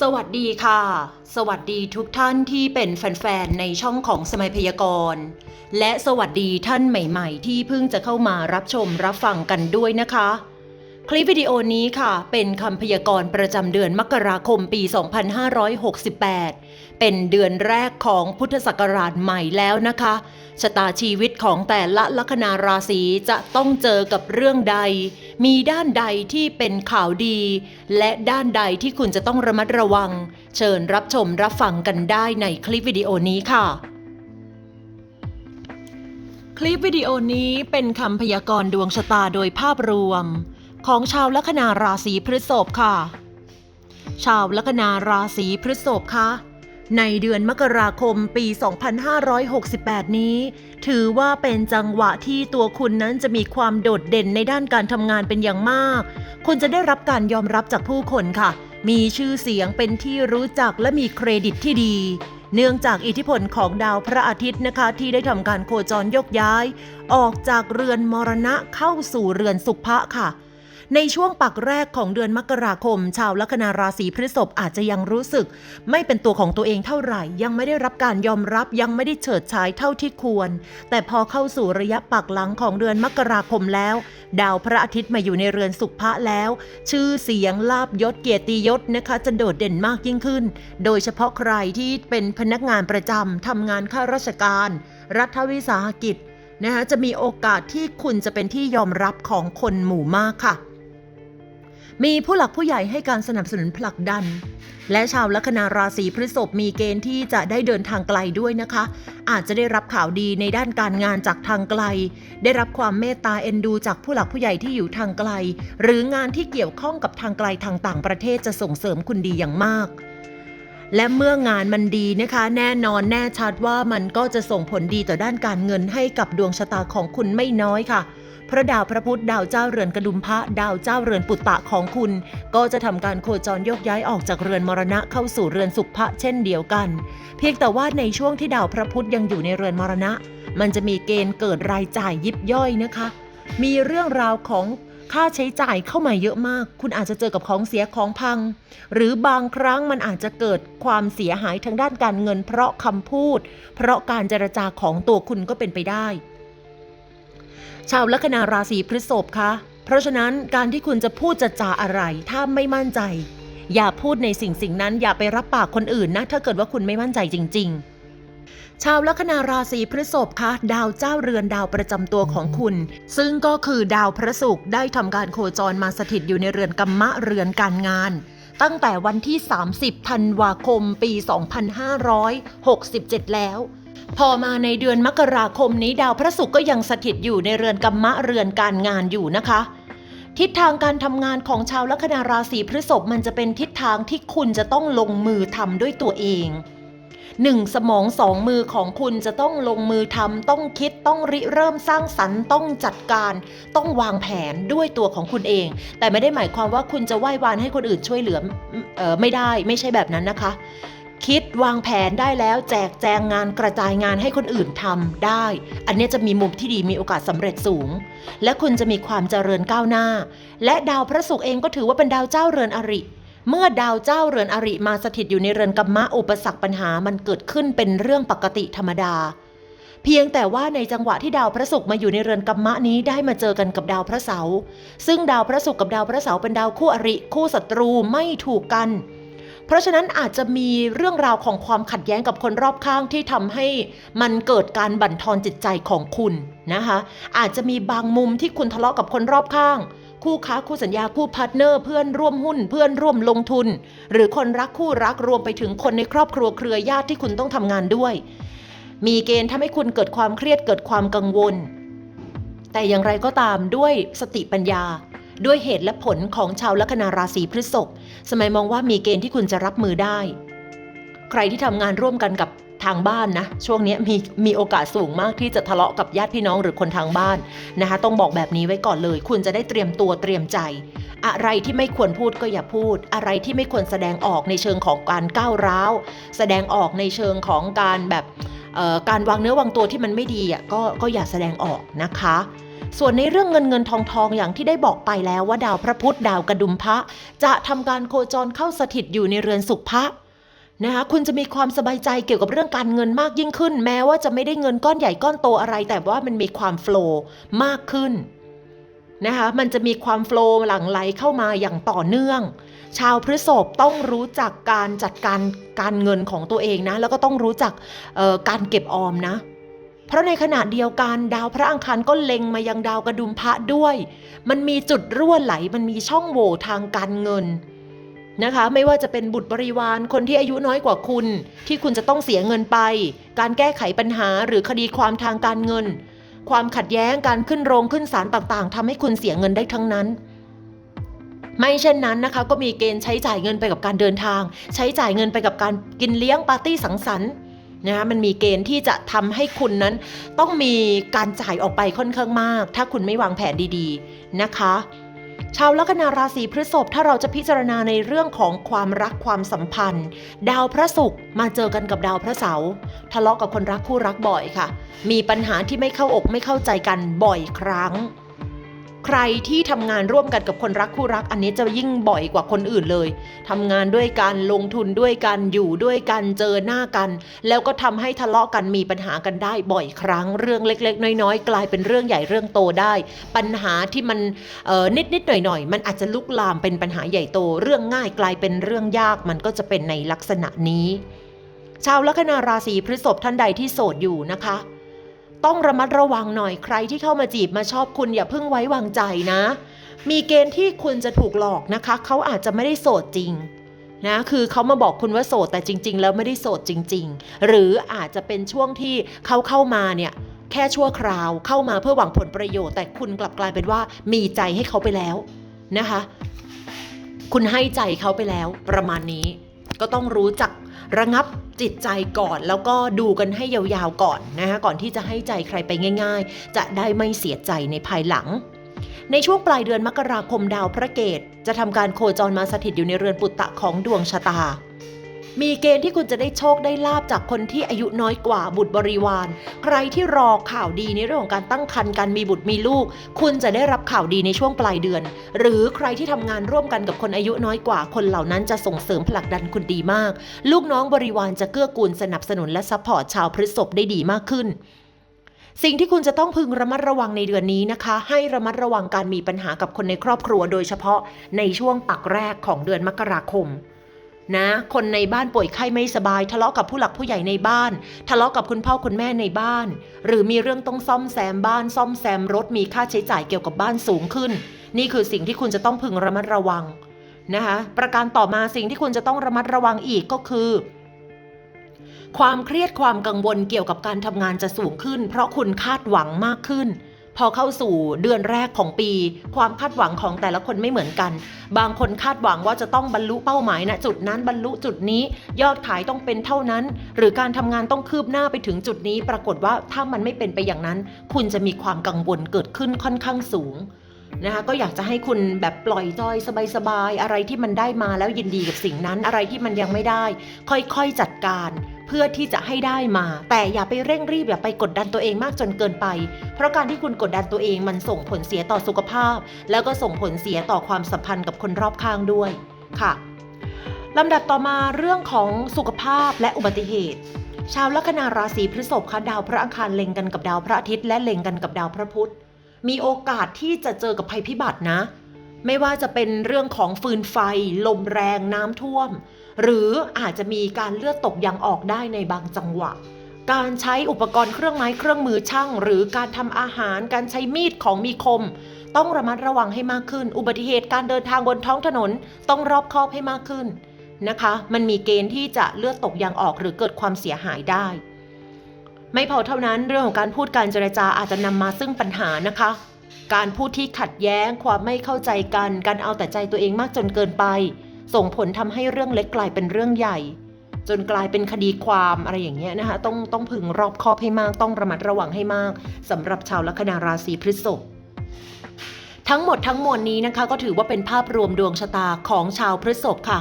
สวัสดีค่ะ สวัสดีทุกท่านที่เป็นแฟนๆ ในช่องของสมัยพยากรณ์ และสวัสดีท่านใหม่ๆ ที่เพิ่งจะเข้ามารับชมรับฟังกันด้วยนะคะ คลิปวิดีโอนี้ค่ะ เป็นคำพยากรณ์ประจำเดือนมกราคมปี 2568 เป็นเดือนแรกของพุทธศักราชใหม่แล้วนะคะ ชะตาชีวิตของแต่ละลัคนาราศีจะต้องเจอกับเรื่องใด มีด้านใดที่เป็นข่าวดี และด้านใดที่คุณจะต้องระมัดระวัง เชิญรับชมรับฟังกันได้ในคลิปวิดีโอนี้ค่ะ คลิปวิดีโอนี้เป็นคำพยากรณ์ดวงชะตาโดยภาพรวม ของชาวลัคนาราศีพฤษภค่ะ ชาวลัคนาราศีพฤษภคะ ในเดือนมกราคมปี 2568 นี้ ถือว่าเป็นจังหวะที่ตัวคุณนั้นจะมีความโดดเด่นในด้านการทำงานเป็นอย่างมาก คุณจะได้รับการยอมรับจากผู้คนค่ะ มีชื่อเสียงเป็นที่รู้จักและมีเครดิตที่ดี เนื่องจากอิทธิพลของดาวพระอาทิตย์นะคะ ที่ได้ทำการโคจรยกย้าย ออกจากเรือนมรณะเข้าสู่เรือนสุภะค่ะ ในช่วงปักแรกของเดือนมกราคม ชาวลัคนาราศีพฤษภอาจจะยังรู้สึก ไม่เป็นตัวของตัวเองเท่าไหร่ ยังไม่ได้รับการยอมรับยังไม่ได้เฉิดฉายเท่าที่ควร แต่พอเข้าสู่ระยะปักหลังของเดือนมกราคมแล้ว ดาวพระอาทิตย์มาอยู่ในเรือนสุขภะแล้ว ชื่อเสียงลาบยศเกียรติยศนะคะจะโดดเด่นมากยิ่งขึ้น โดยเฉพาะใครที่เป็นพนักงานประจำทำงานข้าราชการ รัฐวิสาหกิจนะคะจะมีโอกาสที่คุณจะเป็นที่ยอมรับของคนหมู่มากค่ะ มีผู้หลักผู้ใหญ่ให้การสนับสนุนผลักดัน และชาวลัคนาราศีพฤษภมีเกณฑ์ที่จะได้เดินทางไกลด้วยนะคะ อาจจะได้รับข่าวดีในด้านการงานจากทางไกล ได้รับความเมตตาเอ็นดู จากผู้หลักผู้ใหญ่ที่อยู่ทางไกล หรืองานที่เกี่ยวข้องกับทางไกลทางต่างประเทศจะส่งเสริมคุณดีอย่างมากและเมื่องานมันดีนะคะ แน่นอนแน่ชัดว่ามันก็จะส่งผลดีต่อด้านการเงินให้กับดวงชะตาของคุณไม่น้อยค่ะ พระดาวพระพุธดาวเจ้าเรือนกระดุมพระดาวเจ้าเรือนปุตตะของคุณ ก็จะทำการโคจรโยกย้ายออกจากเรือนมรณะเข้าสู่เรือนสุขพระเช่นเดียวกัน เพียงแต่ว่าในช่วงที่ดาวพระพุธยังอยู่ในเรือนมรณะ มันจะมีเกณฑ์เกิดรายจ่ายยิบย่อยนะคะ มีเรื่องราวของค่าใช้จ่ายเข้ามาเยอะมาก คุณอาจจะเจอกับของเสียของพัง หรือบางครั้งมันอาจจะเกิดความเสียหายทางด้านการเงิน เพราะคำพูด เพราะการเจรจาของตัวคุณก็เป็นไปได้ ชาวลัคนาราศีพฤษภคะ เพราะฉะนั้นการที่คุณจะพูดจะจาอะไร ถ้าไม่มั่นใจ อย่าพูดในสิ่งสิ่งนั้น อย่าไปรับปากคนอื่นนะ ถ้าเกิดว่าคุณไม่มั่นใจจริง ๆ ชาวลัคนาราศีพฤษภคะดาวเจ้าเรือนดาวประจำตัวของคุณ ซึ่งก็คือดาวพระศุกร์ได้ทำการโคจรมาสถิตอยู่ในเรือนกัมมะเรือนการงาน ตั้งแต่วันที่ 30 ธันวาคม ปี 2567 แล้ว พอมาในเดือนมกราคมนี้ดาวพระศุกร์ก็ยังสถิตอยู่ในเรือนกัมมะเรือนการงานอยู่นะคะ ทิศทางการทำงานของชาวลัคนาราศีพฤษภมันจะเป็นทิศทางที่คุณจะต้องลงมือทำด้วยตัวเองหนึ่งสมองสองมือของคุณจะต้องลงมือทำต้องคิดต้องริเริ่มสร้างสรรค์ต้องจัดการ ต้องวางแผนด้วยตัวของคุณเอง แต่ไม่ได้หมายความว่าคุณจะไหว้วานให้คนอื่นช่วยเหลือออไม่ได้ไม่ใช่แบบนั้นนะคะ คิดวางแผนได้แล้วแจกแจงงานกระจายงานให้คนอื่นทำได้ อันนี้จะมีมุมที่ดีมีโอกาสสำเร็จสูง และคุณจะมีความเจริญก้าวหน้า และดาวพระศุกร์เองก็ถือว่าเป็นดาวเจ้าเรือนอริ เมื่อดาวเจ้าเรือนอริมาสถิตอยู่ในเรือนกัมมะอุปสรรคปัญหามันเกิดขึ้นเป็นเรื่องปกติธรรมดา เพียงแต่ว่าในจังหวะที่ดาวพระศุกร์มาอยู่ในเรือนกัมมะนี้ได้มาเจอกันกับดาวพระเสาร์ซึ่งดาวพระศุกร์กับดาวพระเสาร์เป็นดาวคู่อริ คู่ศัตรูไม่ถูกกัน เพราะฉะนั้นอาจจะมีเรื่องราวของความขัดแย้งกับคนรอบข้างที่ทำให้มันเกิดการบั่นทอนจิตใจของคุณนะคะ อาจจะมีบางมุมที่คุณทะเลาะกับคนรอบข้าง คู่ค้าคู่สัญญาคู่พาร์ทเนอร์เพื่อนร่วมหุ้น เพื่อนร่วมลงทุน หรือคนรักคู่รักรวมไปถึงคนในครอบครัวเครือญาติที่คุณต้องทำงานด้วย มีเกณฑ์ทำให้คุณเกิดความเครียดเกิดความกังวล แต่อย่างไรก็ตามด้วยสติปัญญา ด้วยเหตุและผลของชาวลัคนาราศีพฤษภสมัยมองว่ามีเกณฑ์ที่คุณจะรับมือได้ ใครที่ทำงานร่วมกันกับทางบ้านนะ ช่วงนี้มีมีโอกาสสูงมากที่จะทะเลาะกับญาติพี่น้องหรือคนทางบ้านนะคะ ต้องบอกแบบนี้ไว้ก่อนเลย คุณจะได้เตรียมตัวเตรียมใจ อะไรที่ไม่ควรพูดก็อย่าพูด อะไรที่ไม่ควรแสดงออกในเชิงของการก้าวร้าว แสดงออกในเชิงของการแบบการวางเนื้อวางตัวที่มันไม่ดีอะก็ก็อย่าแสดงออกนะคะ ส่วนในเรื่องเงินเงินทองทองอย่างที่ได้บอกไปแล้วว่าดาวพระพุธดาวกระดุมพระ จะทำการโคจรเข้าสถิตอยู่ในเรือนสุขพระนะคะคุณจะมีความสบายใจเกี่ยวกับเรื่องการเงินมากยิ่งขึ้น แม้ว่าจะไม่ได้เงินก้อนใหญ่ก้อนโตอะไร แต่ว่ามันมีความโฟล์มากขึ้นนะคะมันจะมีความโฟล์หลั่งไหลเข้ามาอย่างต่อเนื่อง ชาวพฤษภต้องรู้จักการจัดการการเงินของตัวเองนะ แล้วก็ต้องรู้จักการเก็บออมนะ เพราะในขณะเดียวกันดาวพระอังคารก็เล็งมายังดาวกระดุมพระด้วย มันมีจุดรั่วไหลมันมีช่องโหว่ทางการเงินนะคะไม่ว่าจะเป็นบุตรบริวารคนที่อายุน้อยกว่าคุณ ที่คุณจะต้องเสียเงินไป การแก้ไขปัญหาหรือคดีความทางการเงิน ความขัดแย้งการขึ้นโรงขึ้นศาลต่างๆทำให้คุณเสียเงินได้ทั้งนั้น ไม่เช่นนั้นนะคะก็มีเกณฑ์ใช้จ่ายเงินไปกับการเดินทาง ใช้จ่ายเงินไปกับการกินเลี้ยงปาร์ตี้สังสรรค์ นะคะมันมีเกณฑ์ที่จะทำให้คุณนั้น ต้องมีการจ่ายออกไปค่อนข้างมาก ถ้าคุณไม่วางแผนดีๆนะคะชาวลัคนาราศีพฤษภถ้าเราจะพิจารณาในเรื่องของความรักความสัมพันธ์ ดาวพระศุกร์มาเจอกันกับดาวพระเสาร์ทะเลาะกับคนรักคู่รักบ่อยค่ะ มีปัญหาที่ไม่เข้าอกไม่เข้าใจกันบ่อยครั้ง ใครที่ทำงานร่วมกันกับคนรักคู่รัก อันนี้จะยิ่งบ่อยกว่าคนอื่นเลยทำงานด้วยกันลงทุนด้วยกันอยู่ด้วยกันเจอหน้ากัน แล้วก็ทำให้ทะเลาะกันมีปัญหากันได้บ่อยครั้งเรื่องเล็ก ๆ น้อยๆ กลายเป็นเรื่องใหญ่เรื่องโตได้ ปัญหาที่มันเอ่อนิดๆหน่อยๆมันอาจจะลุกลามเป็นปัญหาใหญ่โต เรื่องง่ายกลายเป็นเรื่องยากมันก็จะเป็นในลักษณะนี้ ชาวลัคนาราศีพฤษภท่านใดที่โสดอยู่นะคะ ต้องระมัดระวังหน่อยใครที่เข้ามาจีบมาชอบคุณอย่าเพิ่งไว้วางใจนะ มีเกณฑ์ที่คุณจะถูกหลอกนะคะ เขาอาจจะไม่ได้โสดจริงนะคือเขามาบอกคุณว่าโสดแต่จริง ๆ แล้วไม่ได้โสดจริง ๆ หรืออาจจะเป็นช่วงที่เขาเข้ามาเนี่ยแค่ชั่วคราวเข้ามาเพื่อหวังผลประโยชน์ แต่คุณกลับกลายเป็นว่ามีใจให้เขาไปแล้วนะคะ คุณให้ใจเขาไปแล้วประมาณนี้ ก็ต้องรู้จักระงับ จิตใจก่อน แล้วก็ดูกันให้ยาวๆก่อนนะคะก่อนที่จะให้ใจใครไปง่าย ๆ จะได้ไม่เสียใจในภายหลัง ในช่วงปลายเดือนมกราคมดาวพระเกตจะทำการโคจรมาสถิตอยู่ในเรือนปุตตะของดวงชะตา มีเกณฑ์ที่คุณจะได้โชคได้ลาบจากคนที่อายุน้อยกว่าบุตรบริวาร ใครที่รอข่าวดีในเรื่องของการตั้งครรภ์การมีบุตรมีลูก คุณจะได้รับข่าวดีในช่วงปลายเดือน หรือใครที่ทำงานร่วมกันกับคนอายุน้อยกว่าคนเหล่านั้นจะส่งเสริมผลักดันคุณดีมาก ลูกน้องบริวารจะเกื้อกูลสนับสนุนและซัพพอร์ตชาวพฤษภได้ดีมากขึ้นสิ่งที่คุณจะต้องพึงระมัดระวังในเดือนนี้นะคะ ให้ระมัดระวังการมีปัญหากับคนในครอบครัว โดยเฉพาะในช่วงปักแรกของเดือนมกราคม นะ คนในบ้านป่วยไข้ไม่สบาย ทะเลาะกับผู้หลักผู้ใหญ่ในบ้าน ทะเลาะกับคุณพ่อคุณแม่ในบ้าน หรือมีเรื่องต้องซ่อมแซมบ้าน ซ่อมแซมรถมีค่าใช้จ่ายเกี่ยวกับบ้านสูงขึ้น นี่คือสิ่งที่คุณจะต้องพึงระมัดระวังนะคะประการต่อมาสิ่งที่คุณจะต้องระมัดระวังอีกก็คือ ความเครียดความกังวลเกี่ยวกับการทำงานจะสูงขึ้น เพราะคุณคาดหวังมากขึ้น พอเข้าสู่เดือนแรกของปี ความคาดหวังของแต่ละคนไม่เหมือนกัน บางคนคาดหวังว่าจะต้องบรรลุเป้าหมายณจุดนั้นบรรลุจุดนี้ ยอดขายต้องเป็นเท่านั้น หรือการทำงานต้องคืบหน้าไปถึงจุดนี้ ปรากฏว่าถ้ามันไม่เป็นไปอย่างนั้น คุณจะมีความกังวลเกิดขึ้นค่อนข้างสูงนะคะก็อยากจะให้คุณแบบปล่อยจอยสบายๆ อะไรที่มันได้มาแล้วยินดีกับสิ่งนั้น อะไรที่มันยังไม่ได้ ค่อยๆจัดการ เพื่อที่จะให้ได้มา แต่อย่าไปเร่งรีบอย่าไปกดดันตัวเองมากจนเกินไป เพราะการที่คุณกดดันตัวเองมันส่งผลเสียต่อสุขภาพ แล้วก็ส่งผลเสียต่อความสัมพันธ์กับคนรอบข้างด้วยค่ะลำดับต่อมาเรื่องของสุขภาพและอุบัติเหตุ ชาวลัคนาราศีพฤษภค่ะดาวพระอังคารเล็งกันกับดาวพระอาทิตย์และเล็งกันกับดาวพระพุธ มีโอกาสที่จะเจอกับภัยพิบัตินะ ไม่ว่าจะเป็นเรื่องของฟืนไฟ ลมแรงน้ำท่วม หรืออาจจะมีการเลือดตกยางออกได้ในบางจังหวะ การใช้อุปกรณ์เครื่องไม้เครื่องมือช่าง หรือการทำอาหารการใช้มีดของมีคม ต้องระมัดระวังให้มากขึ้น อุบัติเหตุการเดินทางบนท้องถนนต้องรอบคอบให้มากขึ้นนะคะ มันมีเกณฑ์ที่จะเลือดตกยางออกหรือเกิดความเสียหายได้ ไม่พอเท่านั้นเรื่องของการพูดการเจรจาอาจจะนำมาซึ่งปัญหานะคะ การพูดที่ขัดแย้งความไม่เข้าใจกัน การเอาแต่ใจตัวเองมากจนเกินไป ส่งผลทำให้เรื่องเล็กกลายเป็นเรื่องใหญ่ จนกลายเป็นคดีความอะไรอย่างเงี้ยนะคะต้องต้องพึงรอบคอบให้มากต้องระมัดระวังให้มากสำหรับชาวลัคนาราศีพฤษภทั้งหมดทั้งมวลนี้นะคะก็ถือว่าเป็นภาพรวมดวงชะตาของชาวพฤษภค่ะ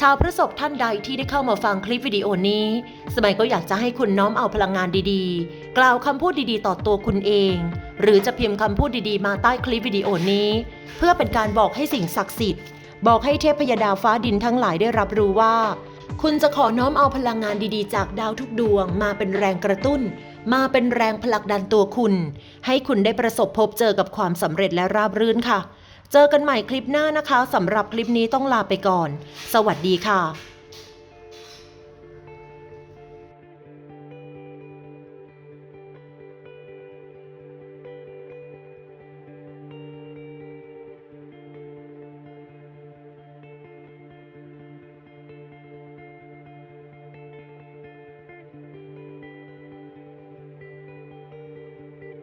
ชาวพฤษภท่านใดที่ได้เข้ามาฟังคลิปวิดีโอนี้ สมัยก็อยากจะให้คุณน้อมเอาพลังงานดีๆ กล่าวคำพูดดีๆ ต่อตัวคุณเอง หรือจะพิมพ์คำพูดดีๆ มาใต้คลิปวิดีโอนี้ เพื่อเป็นการบอกให้สิ่งศักดิ์สิทธิ์ บอกให้เทพยดาฟ้าดินทั้งหลายได้รับรู้ว่า คุณจะขอน้อมเอาพลังงานดีๆ จากดาวทุกดวง มาเป็นแรงกระตุ้น มาเป็นแรงผลักดันตัวคุณ ให้คุณได้ประสบพบเจอกับความสำเร็จและราบรื่นค่ะ เจอกันใหม่คลิปหน้านะคะสำหรับคลิปนี้ต้องลาไปก่อน สวัสดีค่ะ